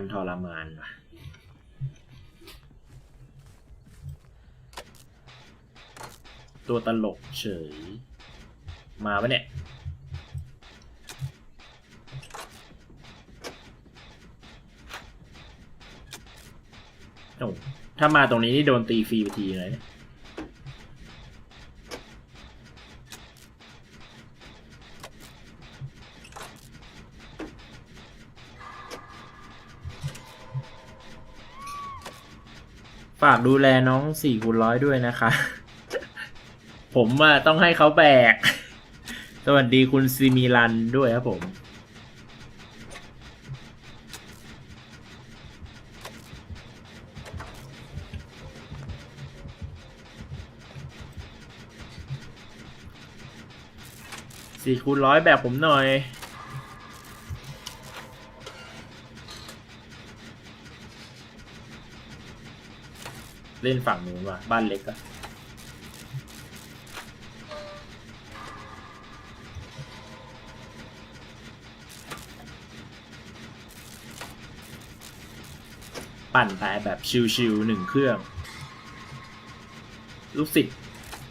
การทรมานว่ะตัวตลกเฉย มาปะเนี่ยโอ้ถ้ามาตรงนี้นี่โดนตีฟรีไปทีเลยเนี่ย ฝากดูแลน้องสี่คูณร้อยด้วยนะคะ ผมอะต้องให้เขาแบก สวัสดีคุณซีมิลันด้วยครับผม สี่คูณร้อยแบบผมหน่อย เล่นฝั่งนู้นว่ะบ้านเล็กอะปั่นไปแบบชิวๆหนึ่งเครื่อง ลูกศิษย์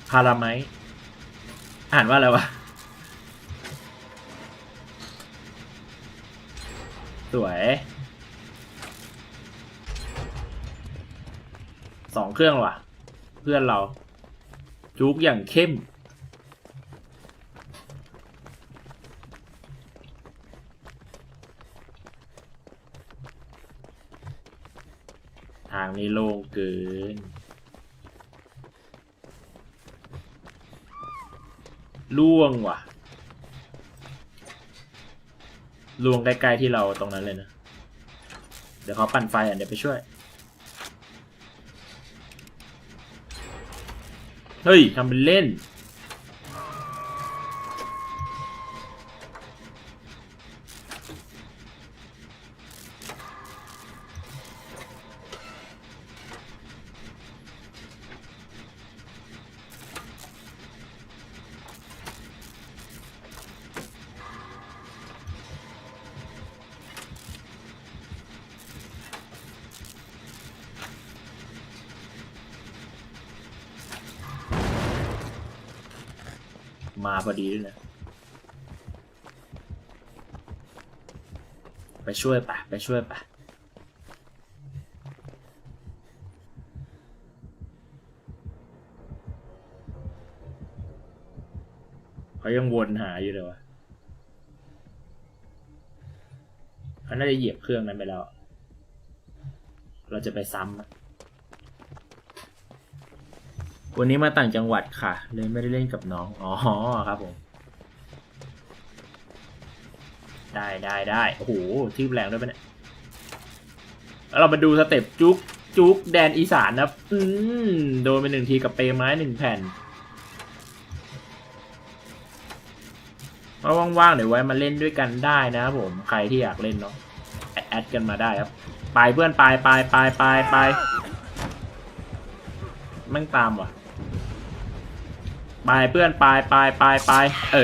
พาราไมอ่านว่าอะไรวะ สวย สองเครื่องว่ะ เพื่อนเรา จุกอย่างเข้ม ทางนี้โล่งเกิน ล่วงว่ะล่วงใกล้ๆที่เราตรงนั้นเลยนะ เดี๋ยวเขาปั่นไฟอะเดี๋ยวไปช่วย เฮ้ยทำเป็นเล่น มาพอดีด้วยนะ ไปช่วยปะไปช่วยปะเขายังวนหาอยู่เลยวะเขาน่าจะเหยียบเครื่องนั้นไปแล้ว เราจะไปซ้ำอะ วันนี้มาต่างจังหวัดค่ะ เลยไม่ได้เล่นกับน้อง อ๋อครับผม ได้ได้ได้โอ้โหที่แรงด้วยปะเนี่ยแล้วเรามาดูสเต็ปจุกจุกแดนอีสานนะครับ อืมโดนไปหนึ่งทีกับเปรย์ไม้หนึ่งแผ่นว่าว่างๆเดี๋ยวไว้มาเล่นด้วยกันได้นะครับผม ใครที่อยากเล่นเนาะแอดแอดกันมาได้ครับ ไปเพื่อนไปไปไปไปไปแม่งตามว่ะ ไปเพื่อนไปไปไปไปเอ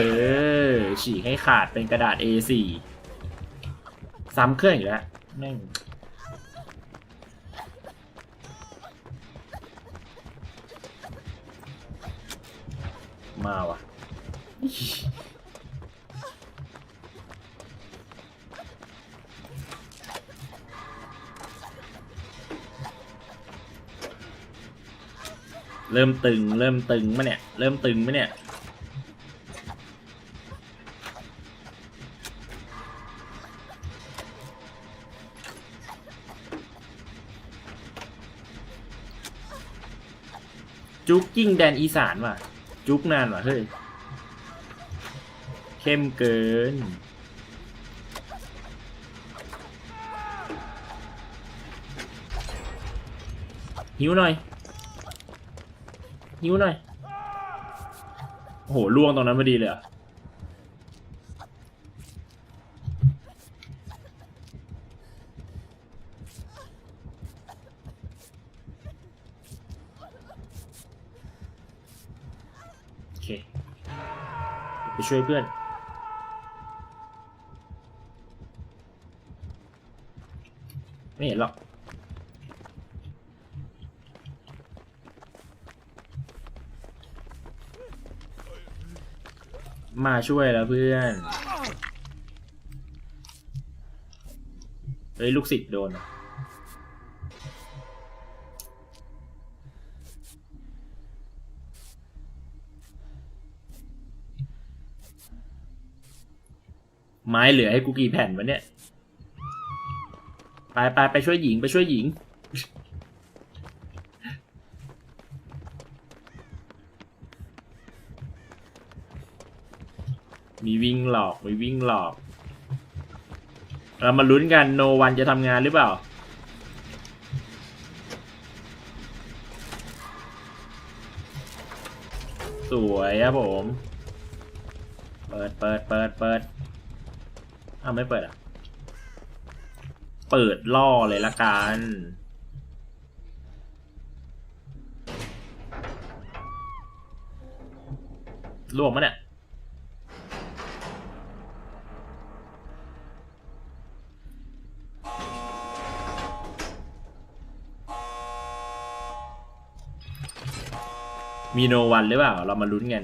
อ ฉีกให้ขาดเป็นกระดาษ A4 ซ้ำเครื่องอีกแล้วแม่งมาว่ะ เริ่มตึง เริ่มตึงมะเนี่ย เริ่มตึงมะเนี่ย จุกกิ้งแดนอีสานว่ะ จุกนานว่ะเฮ้ย เข้มเกินหิวหน่อย หิวหน่อย โอ้โหล่วงตรงนั้นพอดีเลยอะโอเค ไปช่วยเพื่อนไม่เห็นหรอก มาช่วยแล้วเพื่อนเฮ้ยลูกศิษย์โดนไม้เหลือให้กูกี่แผ่นวะเนี่ย ไปไปไปช่วยหญิงไปช่วยหญิง มีวิ่งหลอก มีวิ่งหลอก เรามาลุ้นกันโนวันจะทำงานหรือเปล่า สวยครับผม เปิดเปิดเปิดเปิดอ้าวไม่เปิดอะ เปิดล่อเลยละกันลวกมั้ยเนี่ย มีโนวันหรือเปล่า เรามาลุ้นกัน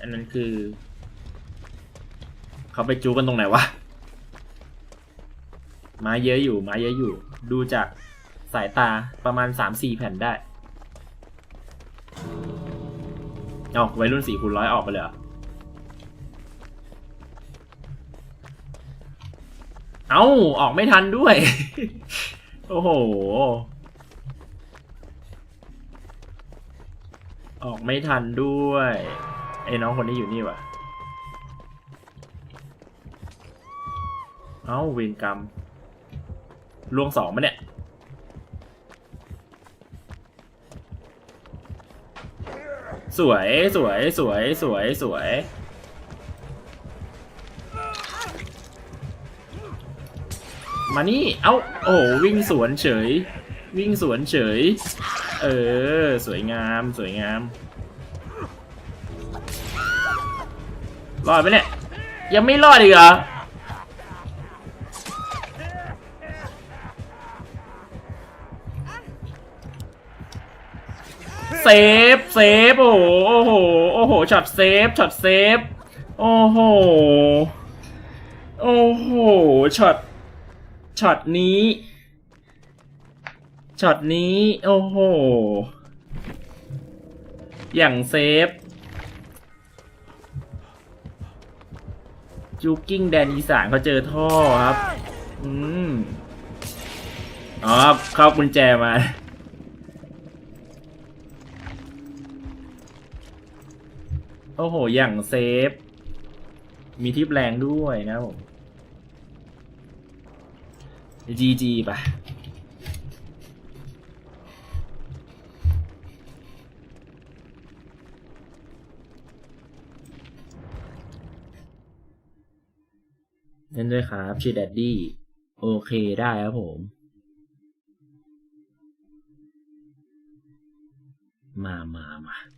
อันนั้นคือ เขาไปจูกันตรงไหนวะไม้เยอะอยู่ไม้เยอะอยู่ ดูจากสายตาประมาณสามสี่แผ่นได้เอาวัยรุ่นสี่คูณร้อยออกไปเลยเหรอ เอ้าออกไม่ทันด้วย โอ้โห ออกไม่ทันด้วยไอ้น้องคนนี้อยู่นี่วะเอ้าเวรกรรมลวงสองมะเนี่ยสวยสวยสวยสวยสวยมานี่ เอ้า โอ้วิ่งสวนเฉย วิ่งสวนเฉย เออ สวยงาม สวยงาม รอดไหมเนี่ย ยังไม่รอดอีกเหรอ เซฟ เซฟ โอ้โห โอ้โห โอ้โห ช็อตเซฟ ช็อตเซฟ โอ้โห โอ้โห ช็อต ช็อตนี้ ช็อตนี้ โอ้โห อย่างเซฟจูกิ้งแดนอีสานเขาเจอท่อครับ อืม อ๋อ เข้ากุญแจมา โอ้โห อย่างเซฟ มีทิปแรงด้วยนะผมจีจีไเล่นด้วยครับ ชื่อแดดดี้ โอเคได้ครับผม มามามา